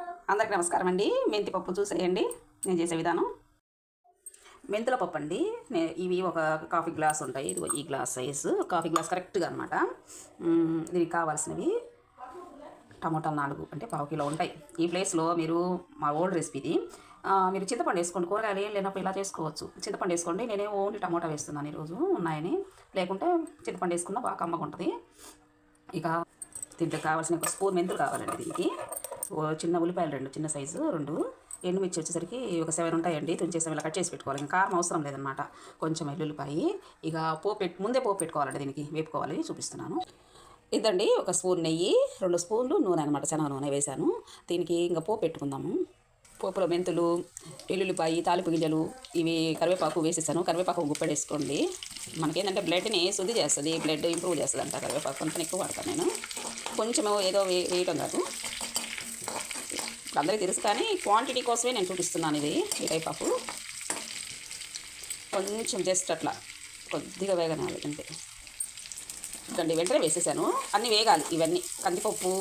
అందరికి నమస్కారం అండి. మెంతి పప్పు చూసేయండి. నేను చేసే విధానం. మెంతుల పప్పు అండి. నే- ఇవి ఒక కాఫీ గ్లాస్ ఉంటాయి. ఇది ఈ గ్లాస్ సైజు. కాఫీ గ్లాస్ కరెక్ట్గా అనమాట దీనికి కావాల్సినవి టమోటాలు నాలుగు అంటే పావు కిలో ఉంటాయి. ఈ ప్లేస్లో మీరు మా ఓల్డ్ రెసిపీది మీరు చింతపండు వేసుకోండి. కూరగాయలు ఏం లేనప్పుడు ఇలా చేసుకోవచ్చు. చింతపండు వేసుకోండి. నేనే ఓన్లీ టమోటా వేస్తున్నాను ఈరోజు. ఉన్నాయని. లేకుంటే చింతపండు వేసుకున్నా బాగా కమ్మగా ఉంటుంది ఇక దీంట్లో కావాల్సిన ఒక స్పూన్ మెంతులు కావాలండి దీనికి. చిన్న ఉల్లిపాయలు రెండు చిన్న సైజు రెండు. ఎండుమిర్చి వచ్చేసరికి ఒక సెవెన్ ఉంటాయండి. తుంచేసాం ఇలా కట్ చేసి పెట్టుకోవాలి. ఇంకా కారం అవసరం లేదనమాట కొంచెం ఎల్లుల్లిపాయి. ఇక పోపు పెట్టి ముందే పోపు పెట్టుకోవాలండి దీనికి. వేపుకోవాలి చూపిస్తున్నాను. ఇదండి ఒక స్పూన్ నెయ్యి రెండు స్పూన్లు నూనె అనమాట శనగ నూనె వేశాను దీనికి ఇంకా పోపు పెట్టుకుందాము. పోపులో మెంతులు ఎల్లుల్లిపాయి తాలిపు గింజలు ఇవి కరివేపాకు వేసేసాను. కరివేపాకు గుప్పెడు వేసుకోండి. మనకేంటంటే బ్లడ్ని శుద్ధి చేస్తుంది. బ్లడ్ ఇంప్రూవ్ చేస్తుంది అంట కరివేపాకు. కొంచెం ఎక్కువ వాడతాను నేను. కొంచెం ఏదో వే వేయటం కాదు. అందరికీ తెలుసు కానీ క్వాంటిటీ కోసమే నేను చూపిస్తున్నాను ఇది ఈ టైప్ ఆఫ్ కొంచెం జస్ట్ అట్లా కొద్దిగా వేగనాలి అంతే. ఇదండి వెంటనే వేసేసాను. అన్నీ వేగాలి ఇవన్నీ. కందిపప్పు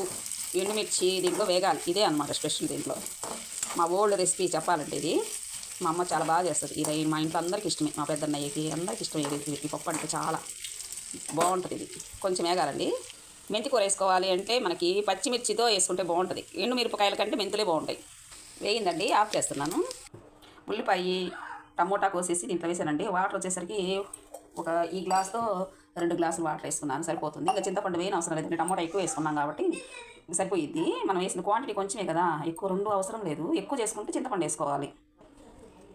ఎండుమిర్చి దీంట్లో వేగాలి. ఇదే అనమాట స్పెషల్ దీంట్లో. మా ఓల్డ్ రెసిపీ చెప్పాలంటే ఇది. మా అమ్మ చాలా బాగా చేస్తుంది. ఇది మా ఇంట్లో అందరికీ ఇష్టమే. మా పెద్దన్నయ్యకి అందరికి ఇష్టమే ఇది ఈ పప్పు అంటే చాలా బాగుంటుంది ఇది. కొంచెం వేగాలండి. మెంతి కూర వేసుకోవాలి అంటే మనకి పచ్చిమిర్చితో వేసుకుంటే బాగుంటుంది. ఎండు మిరపకాయల కంటే మెంతులే బాగుంటాయి. వేయిందండి ఆఫ్ చేస్తున్నాను. ఉల్లిపాయ టమోటా కోసేసి దీంట్లో వేసానండి. వాటర్ వచ్చేసరికి ఒక ఈ గ్లాస్తో రెండు గ్లాసులు వాటర్ వేసుకున్నాను సరిపోతుంది. ఇంకా చింతపండు వేయని అవసరం లేదు టమోటా ఎక్కువ వేసుకున్నాం కాబట్టి సరిపోయిద్ది. మనం వేసిన క్వాంటిటీ కొంచెమే కదా ఎక్కువ రెండు అవసరం లేదు. ఎక్కువ చేసుకుంటే చింతపండు వేసుకోవాలి.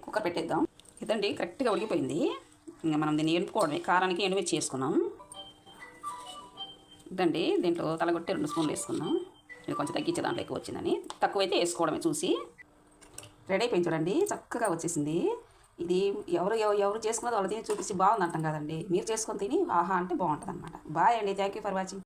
కుక్కర్ పెట్టేద్దాం. ఇదండి కరెక్ట్గా ఉడికిపోయింది. ఇంకా మనం దీన్ని ఎనుపుకోవడమే కారానికి ఎండుమిర్చి వేసుకున్నాం. ఇదండి. దీంట్లో తలగొట్టి రెండు స్పూన్లు వేసుకున్నాం ఇది కొంచెం తగ్గించే దాంట్లో ఎక్కువ వచ్చిందని. తక్కువైతే వేసుకోవడమే చూసి. రెడీ అయిపోయింది చూడండి. చక్కగా వచ్చేసింది. ఇది ఎవరు ఎవరు చేసుకున్నది వాళ్ళు తిని చూపించి బాగుంది అంటాం కదండి. మీరు చేసుకొని తిని ఆహా అంటే బాగుంటుంది అనమాట బాయ్ అండి. Thank you for watching